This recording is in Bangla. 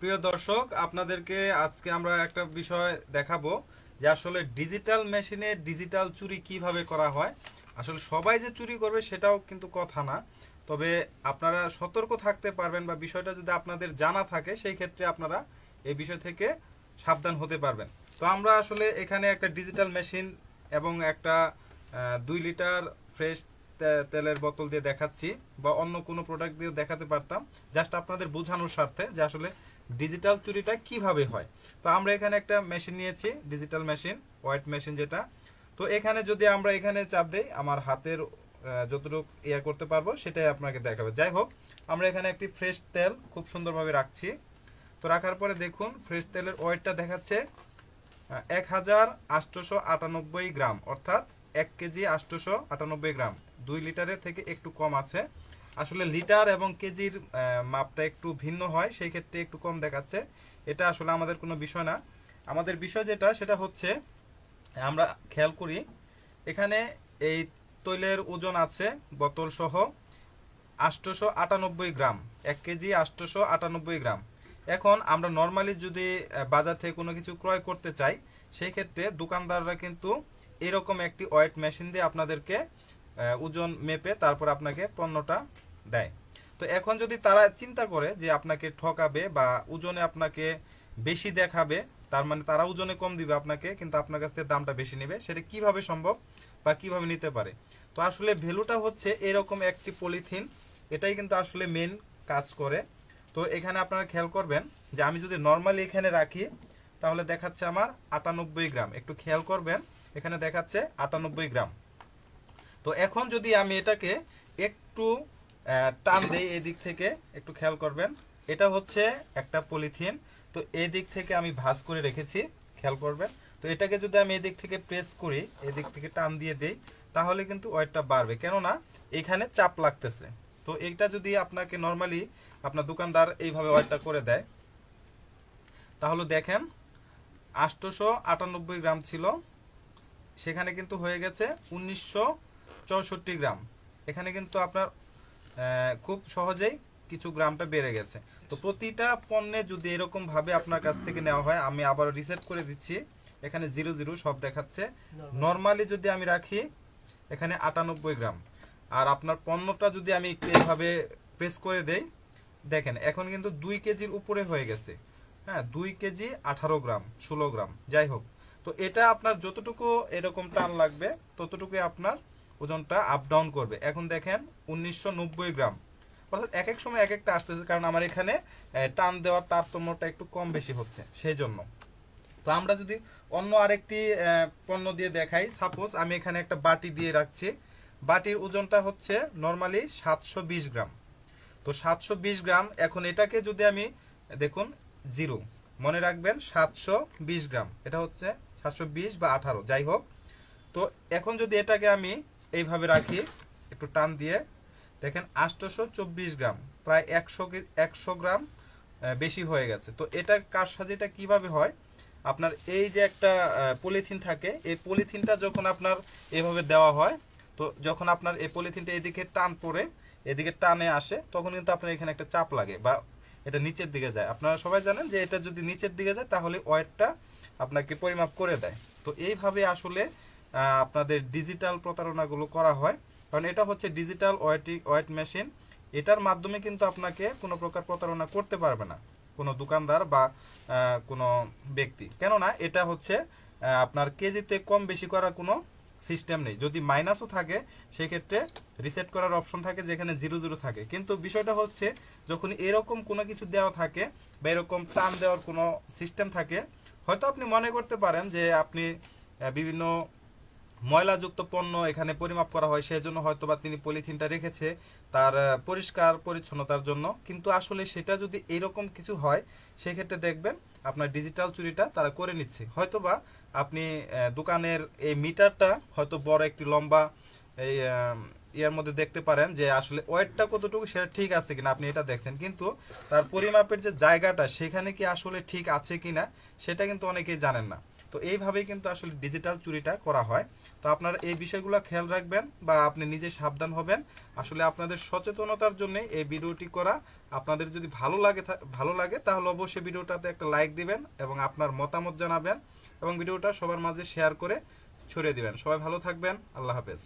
প্রিয় দর্শক, আপনাদেরকে আজকে আমরা একটা বিষয় দেখাবো যে আসলে ডিজিটাল মেশিনে ডিজিটাল চুরি কীভাবে করা হয়। আসলে সবাই যে চুরি করবে সেটাও কিন্তু কথা না। তবে আপনারা সতর্ক থাকতে পারবেন বা বিষয়টা যদি আপনাদের জানা থাকে, সেই ক্ষেত্রে আপনারা এই বিষয় থেকে সাবধান হতে পারবেন। তো আমরা আসলে এখানে একটা ডিজিটাল মেশিন এবং একটা দুই লিটার ফ্রেশ তেলের বোতল দিয়ে দেখাচ্ছি বা অন্য কোনো প্রোডাক্ট দিয়ে দেখাতে পারতাম। জাস্ট আপনাদের বোঝানোর স্বার্থে যে আসলে ডিজিটাল চুরিটা কীভাবে হয়। তো আমরা এখানে একটা মেশিন নিয়েছি ডিজিটাল মেশিন হোয়াইট মেশিন যেটা। তো এখানে যদি আমরা এখানে চাপ দেই, আমার হাতের যতটুকু ইয়ে করতে পারব সেটাই আপনাকে দেখাবে। যাই হোক, আমরা এখানে একটি ফ্রেশ তেল খুব সুন্দরভাবে রাখছি। তো রাখার পরে দেখুন ফ্রেশ তেলের ওয়েটটা দেখাচ্ছে এক হাজার আটশোশো আটানব্বই গ্রাম, অর্থাৎ এক কেজি আটশোশো আটানব্বই গ্রাম। দুই লিটারের থেকে একটু কম আছে। আসলে লিটার এবং কেজির মাপটা একটু ভিন্ন হয়, সেই ক্ষেত্রে একটু কম দেখাচ্ছে। এটা আসলে আমাদের কোনো বিষয় না। আমাদের বিষয় যেটা, সেটা হচ্ছে, আমরা খেয়াল করি, এখানে এই তৈলের ওজন আছে, বোতল সহ আটশোশো আটানব্বই গ্রাম, এক কেজি আটশোশো আটানব্বই গ্রাম। এখন আমরা নর্মালি যদি বাজার থেকে কোনো কিছু ক্রয় করতে চাই, সেই ক্ষেত্রে দোকানদাররা কিন্তু এরকম একটি ওয়েট মেশিন দিয়ে আপনাদেরকে ওজন মেপে তারপর আপনাকে পণ্যটা দেয়। তো এখন যদি তারা চিন্তা করে যে আপনাকে ঠকাবে বা ওজনে আপনাকে বেশি দেখাবে, তার মানে তারা ওজনে কম দিবে আপনাকে, কিন্তু আপনার কাছ থেকে দামটা বেশি নেবে, সেটা কীভাবে সম্ভব বা কীভাবে নিতে পারে? তো আসলে ভ্যালুটা হচ্ছে এরকম একটি পলিথিন, এটাই কিন্তু আসলে মেন কাজ করে। তো এখানে আপনারা খেয়াল করবেন যে আমি যদি নর্মালি এখানে রাখি, তাহলে দেখাচ্ছে আমার আটানব্বই গ্রাম। একটু খেয়াল করবেন, এখানে দেখাচ্ছে আটানব্বই গ্রাম। তো এখন যদি আমি এটাকে একটু টান দেই এই দিক থেকে, একটু খেয়াল করবেন, এটা হচ্ছে একটা পলিথিন। তো এই দিক থেকে আমি ভাঁজ করে রেখেছি, খেয়াল করবেন। তো এটাকে যদি আমি এদিক থেকে প্রেস করি এদিক থেকে টান দিয়ে দেই, তাহলে কিন্তু ওয়েটটা বাড়বে। কেননা এখানে চাপ লাগতেছে। তো এইটা যদি আপনাকে নর্মালি আপনার দোকানদার এইভাবে ওয়েটটা করে দেয়, তাহলে দেখেন আটশোশো আটানব্বই গ্রাম ছিল। সেখানে কিন্তু হয়ে গেছে উনিশশো চৌষট্টি গ্রাম। এখানে কিন্তু আপনার খুব সহজেই কিছু গ্রামটা বেড়ে গেছে। তো প্রতিটা পণ্যে যদি এরকম ভাবে আপনার কাছ থেকে নেওয়া হয় আমি আবার রিসেট করে দিচ্ছি। এখানে জিরো জিরো সব দেখাচ্ছে। নর্মালি যদি আমি রাখি এখানে আটানব্বই গ্রাম। আর আপনার পণ্যটা যদি আমি একটু এইভাবে প্রেস করে দেই দেখেন এখন কিন্তু দুই কেজির উপরে হয়ে গেছে। হ্যাঁ দুই কেজি আঠারো গ্রাম ষোলো গ্রাম যাই হোক। তো এটা আপনার যতটুকু এরকম টান লাগবে ততটুকুই আপনার ওজনটা আপ ডাউন করবে। এখন দেখেন উনিশশো নব্বই গ্রাম। অর্থাৎ এক এক সময় এক একটা আসতেছে, কারণ আমার এখানে টান দেওয়ার তারতম্যটা একটু কম বেশি হচ্ছে সেই জন্য তো আমরা যদি অন্য আরেকটি পণ্য দিয়ে দেখাই। সাপোজ আমি এখানে একটা বাটি দিয়ে রাখছি। বাটির ওজনটা হচ্ছে নর্মালি সাতশো বিশ গ্রাম। তো সাতশো বিশ গ্রাম, এখন এটাকে যদি আমি, দেখুন জিরো মনে রাখবেন সাতশো বিশ গ্রাম। এটা হচ্ছে সাতশো বিশ বা আঠারো, যাই হোক। তো এখন যদি এটাকে আমি এইভাবে রাখি, একটু টান দিয়ে। দেখেন আটশোশো চব্বিশ গ্রাম, প্রায় একশো একশো গ্রাম বেশি হয়ে গেছে। তো এটা এটা কীভাবে হয়? আপনার এই যে একটা পলিথিন থাকে, এই পলিথিনটা যখন আপনার এভাবে দেওয়া হয়, তো যখন আপনার এই পলিথিনটা এদিকে টান পড়ে, এদিকে টানে আসে, তখন কিন্তু আপনার এখানে একটা চাপ লাগে বা এটা নিচের দিকে যায়। আপনারা সবাই জানেন যে এটা যদি নিচের দিকে যায়, তাহলে ওয়েটটা আপনাকে পরিমাপ করে দেয়। তো এইভাবে আসলে আপনাদের ডিজিটাল প্রতারণাগুলো করা হয়। কারণ এটা হচ্ছে ডিজিটাল ওয়েটি ওয়েট মেশিন এটার মাধ্যমে কিন্তু আপনাকে কোনো প্রকার প্রতারণা করতে পারবে না। কোনো দোকানদার বা কোনো ব্যক্তি। কেননা এটা হচ্ছে আপনার কেজিতে কম বেশি করার কোনো সিস্টেম নেই। যদি মাইনাসও থাকে, সেক্ষেত্রে রিসেট করার অপশন থাকে যেখানে জিরো জিরো থাকে। কিন্তু বিষয়টা হচ্ছে, যখন এরকম কোনো কিছু দেওয়া থাকে বা এরকম টান দেওয়ার কোনো সিস্টেম থাকে, হয়তো আপনি মনে করতে পারেন যে আপনি বিভিন্ন ময়লাযুক্ত পণ্য এখানে পরিমাপ করা হয়, সেজন্য হয়তো বা তিনি পলিথিনটা রেখেছে তার পরিষ্কার পরিচ্ছন্নতার জন্য। কিন্তু আসলে সেটা যদি এরকম কিছু হয়, সেক্ষেত্রে দেখবেন আপনার ডিজিটাল চুরিটা তারা করে নিচ্ছে। হয়তোবা আপনি দোকানের এই মিটারটা হয়তো বড় একটি লম্বা এই ইয়ার মধ্যে দেখতে পারেন যে আসলে ওয়েটটা কতটুকু সেটা ঠিক আছে কিনা, আপনি এটা দেখছেন। কিন্তু তার পরিমাপের যে জায়গাটা, সেখানে কি আসলে ঠিক আছে কিনা, সেটা কিন্তু অনেকেই জানেন না। তো এইভাবেই কিন্তু আসলে ডিজিটাল চুরিটা করা হয়। তো আপনারা এই বিষয়গুলো খেয়াল রাখবেন বা আপনি নিজে সাবধান হবেন। আসলে আপনাদের সচেতনতার জন্য এই ভিডিওটি করা। আপনাদের যদি ভালো লাগে ভালো লাগে, তাহলে অবশ্যই ভিডিওটাতে একটা লাইক দিবেন এবং আপনার মতামত জানাবেন এবং ভিডিওটা সবার মাঝে শেয়ার করে ছড়িয়ে দিবেন। সবাই ভালো থাকবেন। আল্লাহ হাফেজ।